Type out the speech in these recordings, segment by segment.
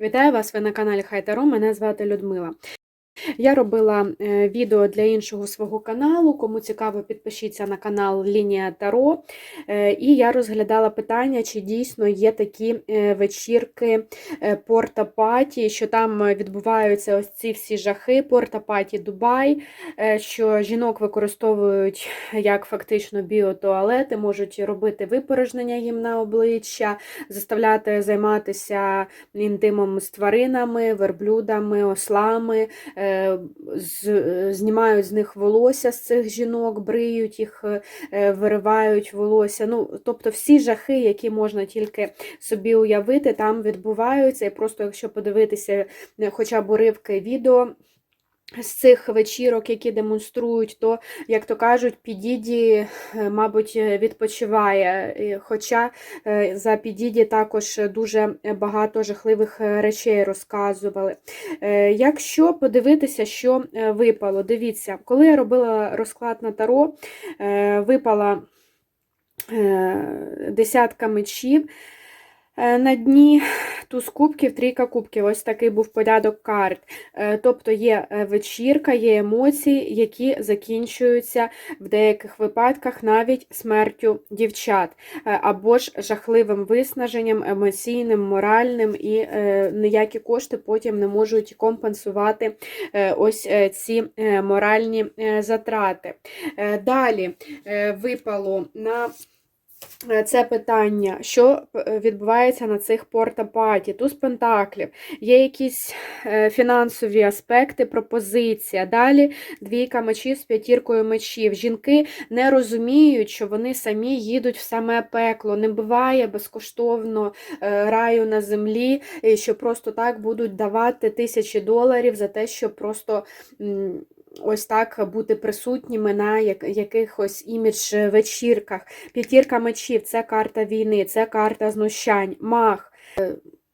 Вітаю вас! Ви на каналі Хайтаро. Мене звати Людмила. Я робила е, відео для іншого свого каналу. Кому цікаво, підпишіться на канал Лінія Таро. Е, І я розглядала питання, чи дійсно є такі е, вечірки порта-паті, що там відбуваються ось ці всі жахи, порта-паті Дубай, що жінок використовують як фактично біотуалети, можуть робити випорожнення їм на обличчя, заставляти займатися інтимом з тваринами, верблюдами, ослами. Знімають з них волосся з цих жінок, бриють їх, е, виривають волосся. Ну, тобто всі жахи, які можна тільки собі уявити, там відбуваються. І просто якщо подивитися е, хоча б уривки відео. З цих вечірок, які демонструють, то, як то кажуть, Підіді, е, мабуть, е, відпочиває. Хоча е, за Підіді також дуже багато жахливих речей розказували. Якщо подивитися, що випало, дивіться, коли я робила розклад на таро, випала десятка мечів. Е, На дні туз кубків, трійка кубків. Ось такий був порядок карт. Е, Тобто є е, вечірка, є емоції, які закінчуються в деяких випадках навіть смертю дівчат, або ж жахливим виснаженням, емоційним, моральним, і ніякі кошти потім не можуть компенсувати ось ці моральні затрати. Далі випало на це питання, що е, відбувається на цих порта-паті, туз пентаклів, є якісь е, фінансові аспекти, пропозиція. Далі двійка мечів з п'ятіркою мечів. Жінки не розуміють, що вони самі їдуть в саме пекло. Не буває безкоштовно е, раю на землі, що просто так будуть давати тисячі доларів за те, щоб просто. Ось так бути присутніми на якихось імідж вечірках. П'ятірка мечів це карта війни, це карта знущань, мах.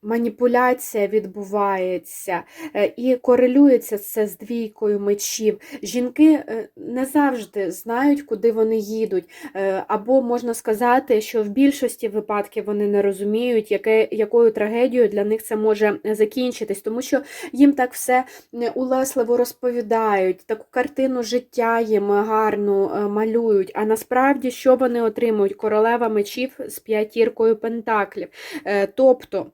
Маніпуляція відбувається е, і корелюється це з двійкою мечів. Жінки е, не завжди знають, куди вони їдуть. Е, Або можна сказати, що в більшості випадків вони не розуміють, яке, якою трагедією для них це може закінчитись, тому що їм так все улесливо розповідають, таку картину життя їм гарну е, малюють. А насправді що вони отримують? Королева мечів з п'ятіркою пентаклів. Тобто.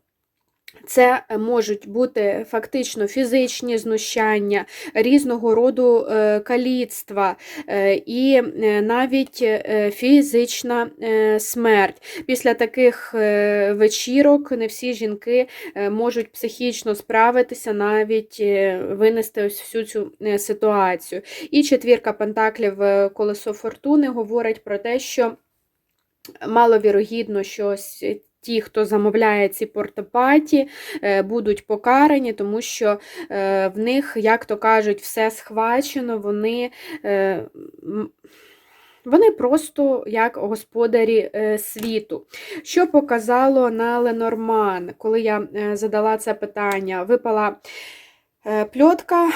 Це можуть бути фактично фізичні знущання, різного роду е, каліцтва е, і е, навіть е, фізична е, смерть. Після таких е, вечірок не всі жінки е, можуть психічно справитися, навіть е, винести ось всю цю е, ситуацію. І четвірка пентаклів е, колесо фортуни говорить про те, що маловірогідно, що ті, хто замовляє ці портопаті, е, будуть покарані, тому що е, в них, як то кажуть, все схвачено, вони. е, Вони просто як господарі світу. Що показало на Ленорман, коли я задала це питання? Випала пльотка,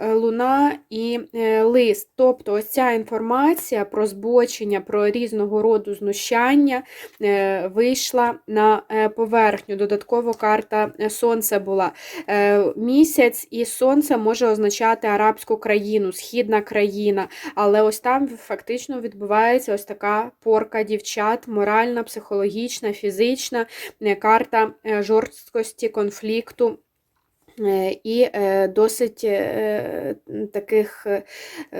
луна і е, лист. Тобто ось ця інформація про збочення, про різного роду знущання е, вийшла на е, поверхню. Додатково карта е, Сонця була. Е, Місяць і сонце може означати арабську країну, східна країна, але ось там фактично відбувається ось така порка дівчат, моральна, психологічна, фізична, е, карта е, жорсткості, конфлікту. Е, І е, досить е, таких,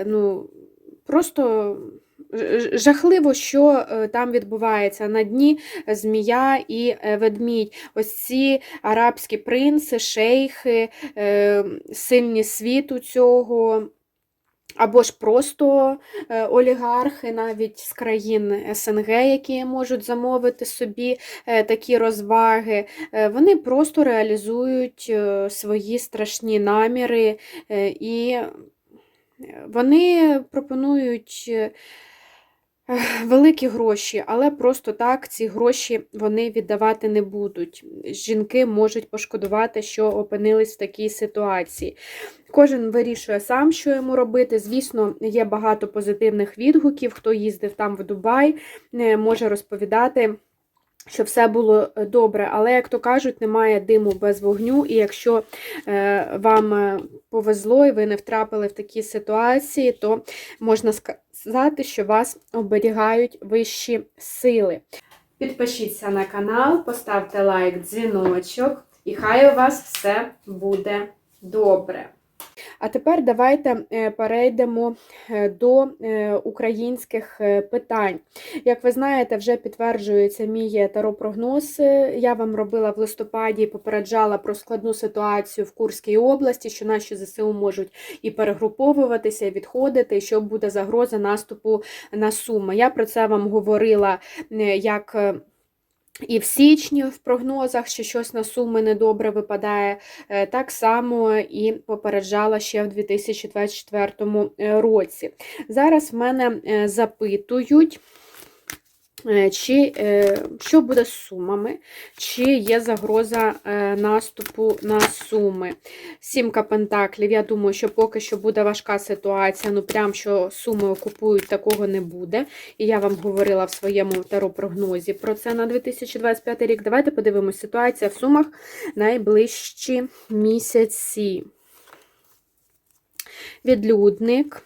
ну, просто жахливо, що там відбувається на дні змія і ведмідь. Ось ці арабські принци, шейхи, сильні світу цього. Або ж просто е, олігархи, навіть з країн СНГ, які можуть замовити собі е, такі розваги, е, вони просто реалізують свої страшні наміри, і вони пропонують великі гроші, але просто так ці гроші вони віддавати не будуть. Жінки можуть пошкодувати, що опинились в такій ситуації. Кожен вирішує сам, що йому робити. Звісно, є багато позитивних відгуків. Хто їздив там в Дубай, е, може розповідати. Щоб все було е, добре. Але, як то кажуть, немає диму без вогню, і якщо е, вам е, повезло і ви не втрапили в такі ситуації, то можна сказати, що вас оберігають вищі сили. Підпишіться на канал, поставте лайк, дзвіночок, і хай у вас все буде добре. А тепер давайте е, перейдемо е, до е, українських питань. Як ви знаєте, вже підтверджується мій таропрогноз. Я вам робила в листопаді попереджала про складну ситуацію в Курській області, що наші ЗСУ можуть і перегруповуватися, і відходити, і що буде загроза наступу на Суми. Я про це вам говорила як. І в січні в прогнозах, що щось на суми недобре випадає, е, так само і попереджала ще в 2024 е, році. Зараз в мене е, запитують. Е, чи е, що буде з сумами, чи є загроза е, наступу на суми. Сімка пентаклів. Я думаю, що поки що буде важка ситуація, ну прям що суми окупують, такого не буде. І я вам говорила в своєму таропрогнозі про це на 2025 рік. Давайте подивимося, ситуація в сумах найближчі місяці. Відлюдник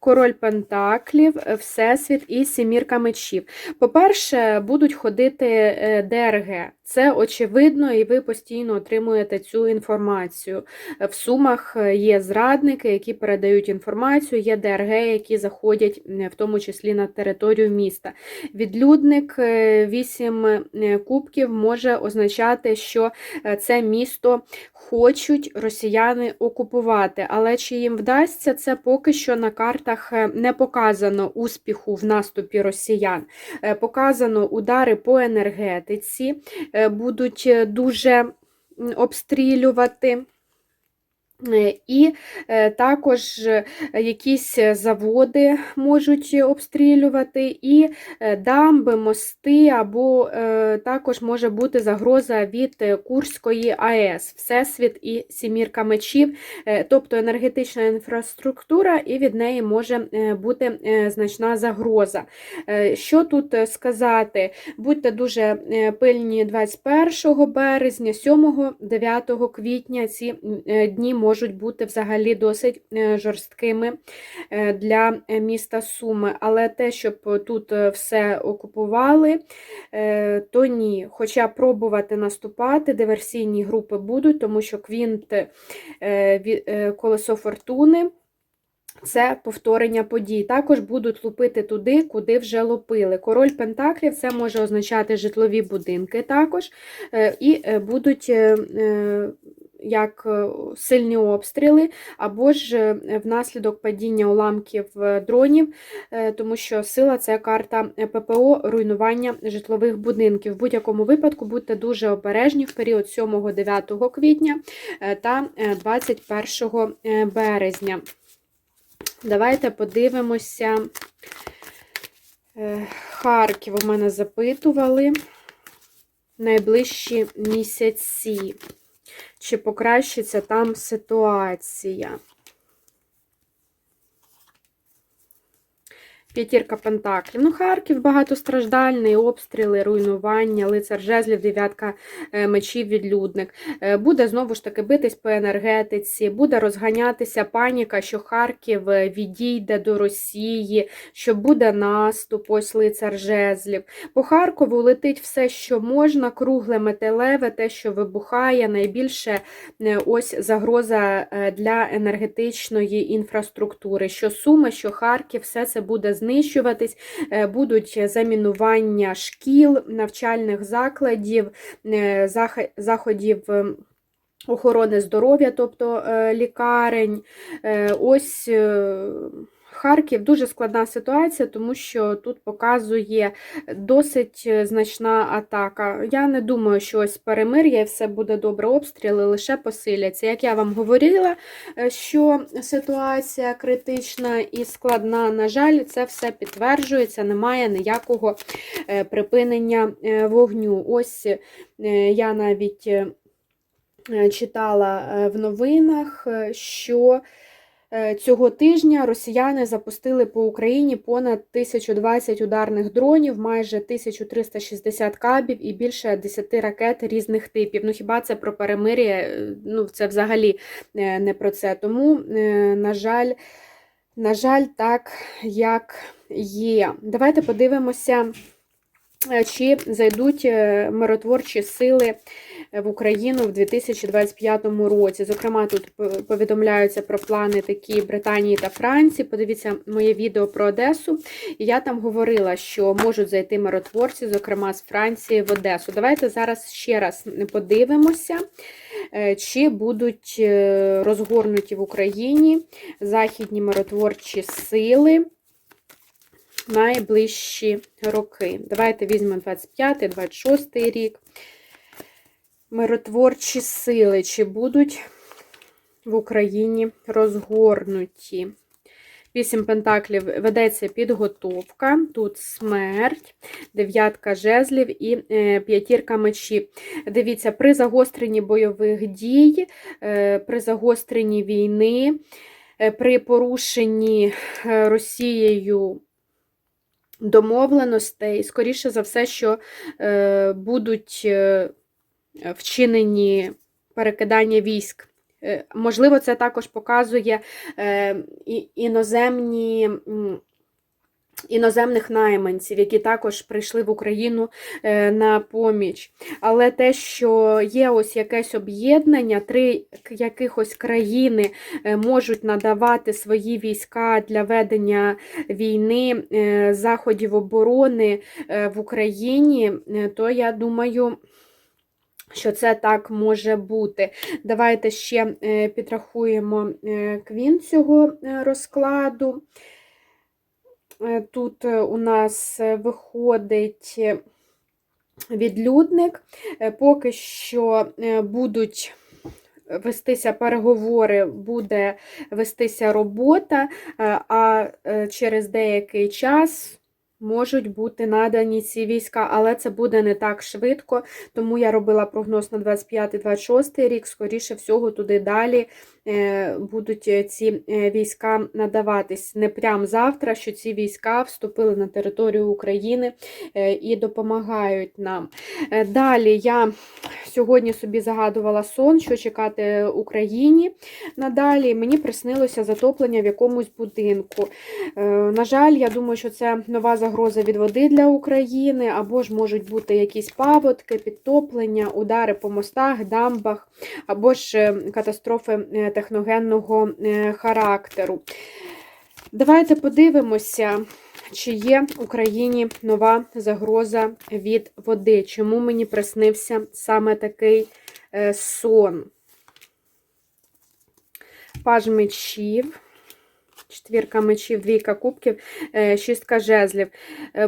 король Пентаклів, е, Всесвіт і сімірка мечів. По-перше, будуть ходити е, ДРГ. Це очевидно, і ви постійно отримуєте цю інформацію. В сумах е, є зрадники, які передають інформацію, є ДРГ, які заходять в тому числі на територію міста. Відлюдник 8 кубків може означати, що це місто хочуть росіяни окупувати. Але чи їм вдасться, це поки що на картах е, не показано успіху в наступі росіян. Е, показано удари по енергетиці, е, будуть дуже обстрілювати. Е, і е, також е, якісь заводи можуть обстрілювати, і дамби, мости, або також може бути загроза від Курської АЕС, Всесвіт і Сімірка мечів, тобто енергетична інфраструктура, і від неї може бути значна загроза. Що тут сказати? Будьте дуже пильні 21 березня, 7-9 квітня ці дні можуть бути взагалі досить е, жорсткими е, для міста Суми. Але те, щоб тут е, все окупували, то ні. Хоча пробувати наступати, диверсійні групи будуть, тому що квінт колесо фортуни. Це повторення подій. Також будуть лупити туди, куди вже лупили. Король Пентаклів це може означати житлові будинки також, і будуть як е, сильні обстріли, або ж е, внаслідок падіння уламків е, дронів, тому що сила це карта ППО руйнування житлових будинків. В будь-якому випадку будьте дуже обережні в період 7-9 квітня та 21 березня. Давайте подивимося. Харків у мене запитували найближчі місяці чи покращиться там ситуація. П'ятірка Пентаклів. Ну, Харків багатостраждальний, обстріли, руйнування, лицар жезлів, дев'ятка е, мечів, відлюдник. Е, буде знову ж таки битись по енергетиці, буде розганятися паніка, що Харків е, відійде до Росії, що буде наступ, ось лицар жезлів. По Харкову летить все, що можна, кругле металеве, те, що вибухає, найбільше ось загроза для енергетичної інфраструктури. Що Суми, що Харків, все це буде знищено знищуватись, е, будуть замінування шкіл, навчальних закладів, е, заходів. Охорони здоров'я, тобто е, лікарень, ось Харків дуже складна ситуація, тому що тут показує досить е, значна атака. Я не думаю, що ось перемир'я і все буде добре, обстріли лише посиляться. Як я вам говорила, е, що ситуація критична і складна, на жаль, це все підтверджується, немає ніякого е, припинення вогню. Ось я навіть читала в новинах, що Цього тижня росіяни запустили по Україні понад 1020 ударних дронів, майже 1360 кабів і більше 10 ракет різних типів. Ну хіба це про перемир'я? Е, Ну, це взагалі е, не про це. Тому, е, на жаль, на жаль, так як є. Давайте подивимося, е, чи зайдуть е, миротворчі сили в Україну в 2025 році. Зокрема, тут повідомляються про плани такі Британії та Франції. Подивіться моє відео про Одесу. Я там говорила, що можуть зайти миротворці, зокрема з Франції в Одесу. Давайте зараз ще раз подивимося, е, чи будуть е, розгорнуті в Україні західні миротворчі сили. Найближчі роки. Давайте візьмемо 25-26 рік. Миротворчі сили, чи будуть в Україні розгорнуті? Вісім пентаклів ведеться підготовка, тут смерть, дев'ятка жезлів і е, п'ятірка мечів. Дивіться, при загостренні бойових дій, е, при загостренні війни, е, при порушенні Росією домовленостей, скоріше за все, що е, будуть е, вчинені перекидання військ. Е, Можливо, це також показує е, іноземні. Іноземних найманців, які також прийшли в Україну е, на поміч. Але те, що є ось якесь об'єднання, три якихось країни е, можуть надавати свої війська для ведення війни, е, заходів оборони в Україні, то я думаю, що це так може бути. Давайте ще підрахуємо квін цього розкладу. Е, Тут е, у нас е, виходить відлюдник. Поки що будуть вестися переговори, буде вестися робота, а через деякий час можуть бути надані ці війська, але це буде не так швидко, тому я робила прогноз на 25-26 рік, скоріше всього, туди далі будуть е, ці е, війська надаватись. Не прям завтра, що ці війська вступили на територію України е, і допомагають нам. Е, Далі я сьогодні собі загадувала сон, що чекати Україні. Надалі мені приснилося затоплення в якомусь будинку. Е, На жаль, я думаю, що це нова загроза від води для України, або ж можуть бути якісь паводки, підтоплення, удари по мостах, дамбах, або ж е, катастрофи е, техногенного е, характеру. Давайте подивимося, чи є в Україні нова загроза від води. Чому мені приснився саме такий е, сон? Паж мечів. Четвірка мечів, двійка кубків, е, шістка жезлів.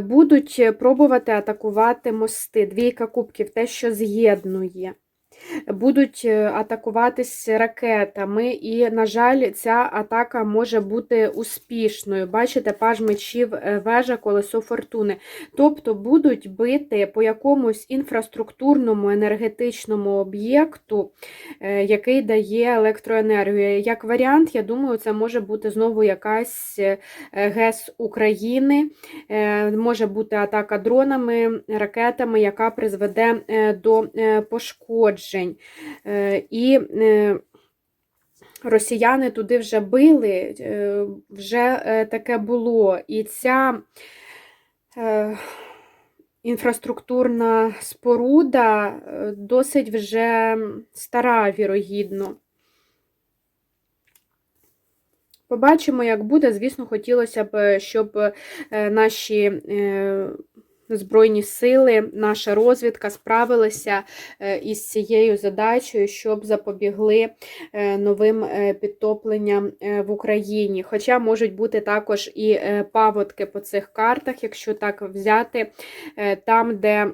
Будуть пробувати атакувати мости. Двійка кубків, те, що з'єднує. Будуть е, атакуватись ракетами, і, на жаль, ця атака може бути успішною. Бачите, паж мечів, е, вежа, колесо фортуни. Тобто будуть бити по якомусь інфраструктурному енергетичному об'єкту, е, який дає електроенергію. Як варіант, я думаю, це може бути знову якась ГЕС України, може бути атака дронами, ракетами, яка призведе до пошкоджень. Е, І е, росіяни туди вже били, е, вже таке було. І ця інфраструктурна споруда досить вже стара, вірогідно. Побачимо, як буде. Звісно, хотілося б, щоб наші Збройні сили, наша розвідка справилися е, із цією задачею, щоб запобігли е, новим е, підтопленням в Україні. Хоча можуть бути також і паводки по цих картах, якщо так взяти, там, де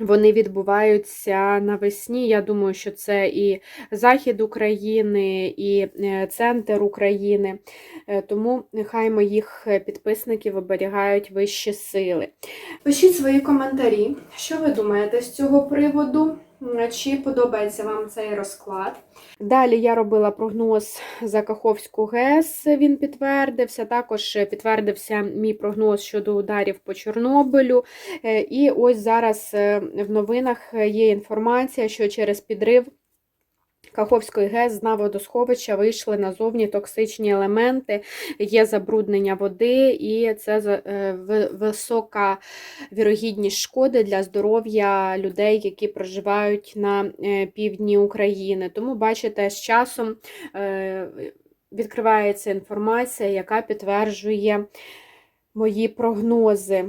вони відбуваються навесні. Я думаю, що це і захід України, і е, центр України. Е, Тому нехай моїх підписників оберігають вищі сили. Пишіть свої коментарі, що ви думаєте з цього приводу. Чи подобається вам цей розклад? Далі я робила прогноз за Каховську ГЕС, він підтвердився. Також підтвердився мій прогноз щодо ударів по Чорнобилю. Е, І ось зараз е, в новинах є інформація, що через підрив Каховської ГЕС з водосховища вийшли назовні токсичні елементи, є забруднення води, і це е, висока вірогідність шкоди для здоров'я людей, які проживають на е, півдні України. Тому, бачите, з часом е, відкривається інформація, яка підтверджує мої прогнози.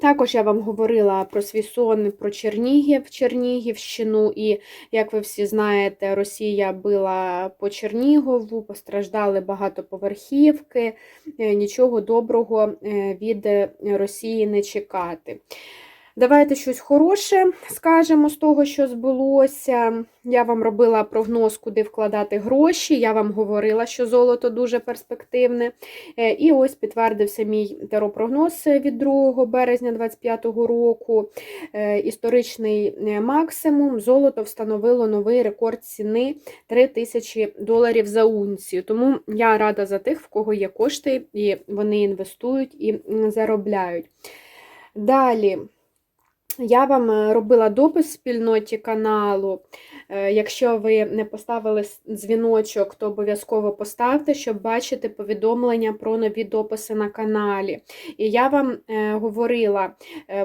Також я вам говорила про свій сон про Чернігів, Чернігівщину, і, як ви всі знаєте, Росія била по Чернігову, постраждали багатоповерхівки, е, нічого доброго е, від Росії не чекати. Давайте щось хороше скажемо з того, що збулося. Я вам робила прогноз, куди вкладати гроші. Я вам говорила, що золото дуже перспективне. Е, І ось підтвердився мій теропрогноз від 2 березня 2025 року. Е, Історичний е, максимум. Золото встановило новий рекорд ціни 3 тисячі доларів за унцію. Тому я рада за тих, в кого є кошти, і вони інвестують і заробляють. Далі. Я вам е, робила допис в спільноті каналу. Е, Якщо ви не поставили дзвіночок, то обов'язково поставте, щоб бачити повідомлення про нові дописи на каналі. І я вам е, говорила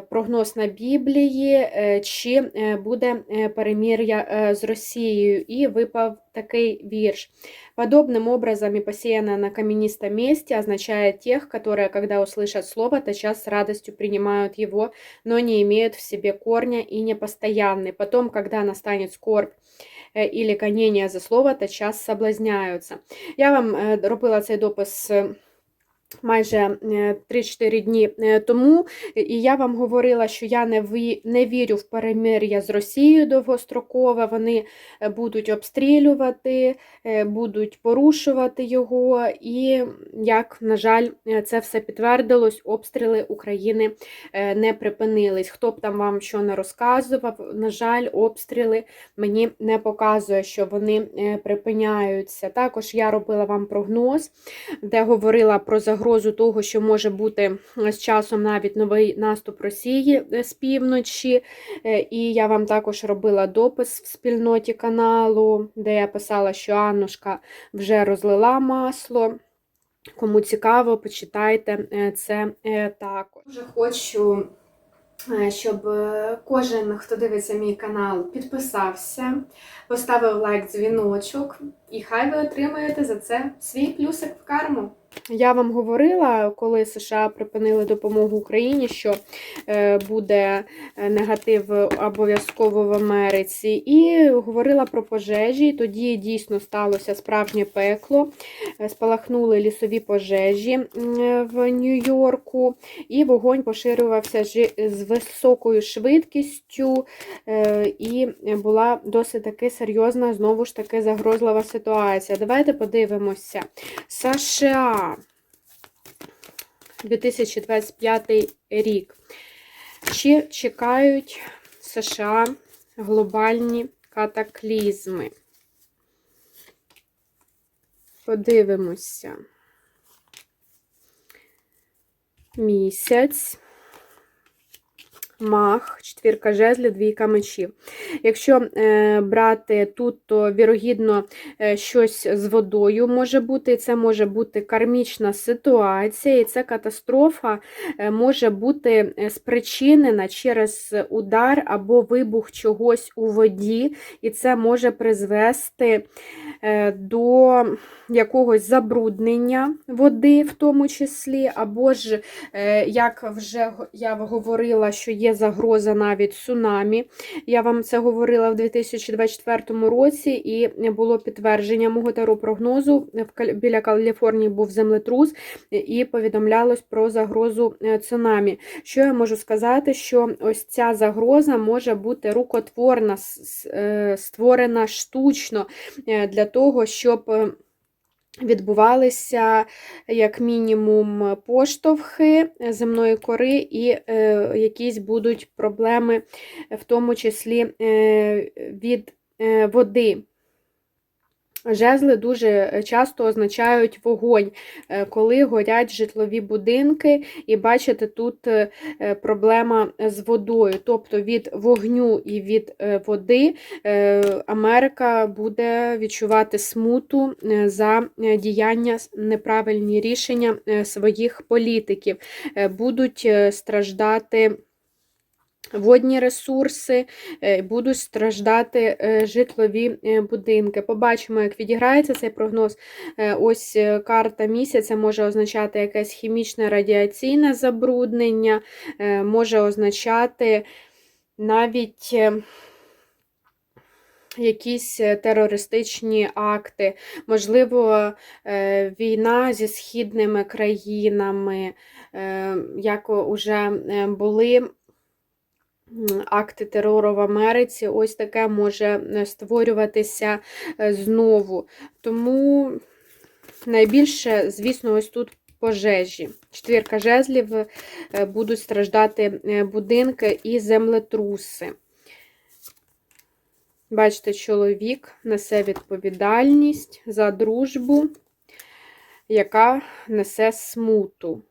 прогноз на Біблії, чи буде перемір'я з Росією, і випав такий вірш. Подобным образом и посеянное на каменистом месте означает тех, которые, когда услышат слово, тотчас с радостью принимают его, но не имеют в себе корня и непостоянны. Потом, когда настанет скорбь э, или гонение за слово, тотчас соблазняются. Я вам е, робила цей допис майже е, 3-4 дні е, тому, і я вам говорила, що я не, не вірю в перемир'я з Росією довгострокове, вони е, будуть обстрілювати, е, будуть порушувати його, і як, на жаль, е, це все підтвердилось, обстріли України е, не припинились. Хто б там вам що не розказував, на жаль, обстріли мені не показує, що вони е, припиняються. Також я робила вам прогноз, де говорила про загрозу того, що може бути е, з часом навіть новий наступ Росії е, з півночі. Е, І я вам також робила допис в спільноті каналу, де я писала, що Аннушка вже розлила масло. Кому цікаво, почитайте це також. Дуже хочу, щоб кожен, хто дивиться мій канал, підписався, поставив лайк, дзвіночок, і хай ви отримаєте за це свій плюсик в карму. Я вам говорила, коли США припинили допомогу Україні, що е, буде е, негатив обов'язково в Америці, і говорила про пожежі. Тоді дійсно сталося справжнє пекло. Е, Спалахнули лісові пожежі в Нью-Йорку, і вогонь поширювався з високою швидкістю, і була досить таки серйозна, знову ж таки, загрозлива ситуація. Давайте подивимося. США. 2025 рік. Чи чекають США глобальні катаклізми? Подивимося. Місяць. Мах, четвірка жезлів, двійка мечів. Якщо е, брати тут, то вірогідно е, щось з водою може бути. Це може бути кармічна ситуація, і ця катастрофа е, може бути е, спричинена через удар або вибух чогось у воді, і це може призвести е, до якогось забруднення води, в тому числі, або ж, е, як вже я говорила, що є загроза навіть цунамі. Я вам це говорила в 2024 році, і було підтвердження мого Каль- Біля Каліфорнії був землетрус, і повідомлялось про загрозу е, цунамі. Що я можу сказати, що ось ця загроза може бути рукотворна, е, створена штучно е, для того, щоб. Відбувалися як мінімум поштовхи земної кори, і е, якісь будуть проблеми, в тому числі е, від е, води. Жезли дуже часто означають вогонь, е, коли горять житлові будинки, і бачите, тут е, проблема з водою. Тобто від вогню і від е, води Америка буде відчувати смуту за діяння, неправильні рішення своїх політиків, будуть страждати водні ресурси, е, будуть страждати е, житлові е, будинки. Побачимо, як відіграється цей прогноз. Ось карта місяця може означати якесь хімічне радіаційне забруднення, може означати навіть. Якісь терористичні акти, можливо, війна зі східними країнами, як уже були акти терору в Америці, ось таке може е, створюватися е, знову. Тому найбільше, звісно, ось тут пожежі. Четвірка жезлів е, будуть страждати будинки і землетруси. Бачите, чоловік несе відповідальність за дружбу, яка несе смуту.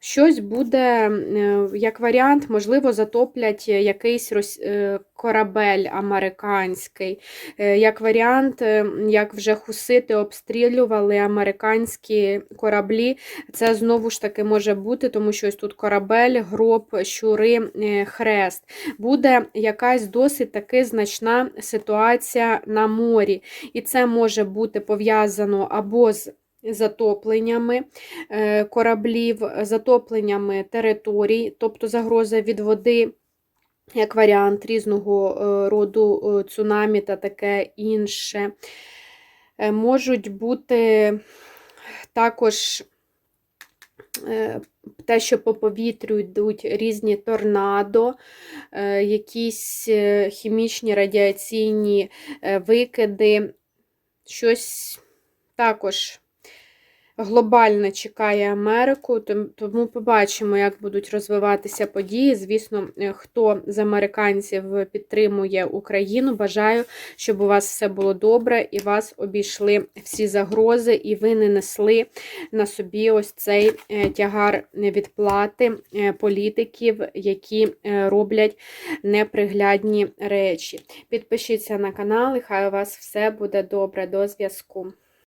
Щось буде, е, як варіант, можливо, затоплять якийсь е, корабель американський. Е, як варіант, як вже хусити обстрілювали американські кораблі, це знову ж таки може бути, тому що ось тут корабель, гроб, щури, хрест. Буде якась досить таки значна ситуація на морі. І це може бути пов'язано або з затопленнями е, кораблів, затопленнями територій, тобто загроза від води, як варіант різного е, роду е, цунамі та таке інше. Можуть бути також те, що по повітрю йдуть різні торнадо, якісь хімічні радіаційні викиди, щось також глобально чекає Америку, тому побачимо, як будуть розвиватися події. Звісно, е, хто з американців підтримує Україну, бажаю, щоб у вас все було добре і вас обійшли всі загрози, і ви не несли на собі ось цей е, тягар відплати е, політиків, які роблять неприглядні речі. Підпишіться на канал, і хай у вас все буде добре. До зв'язку.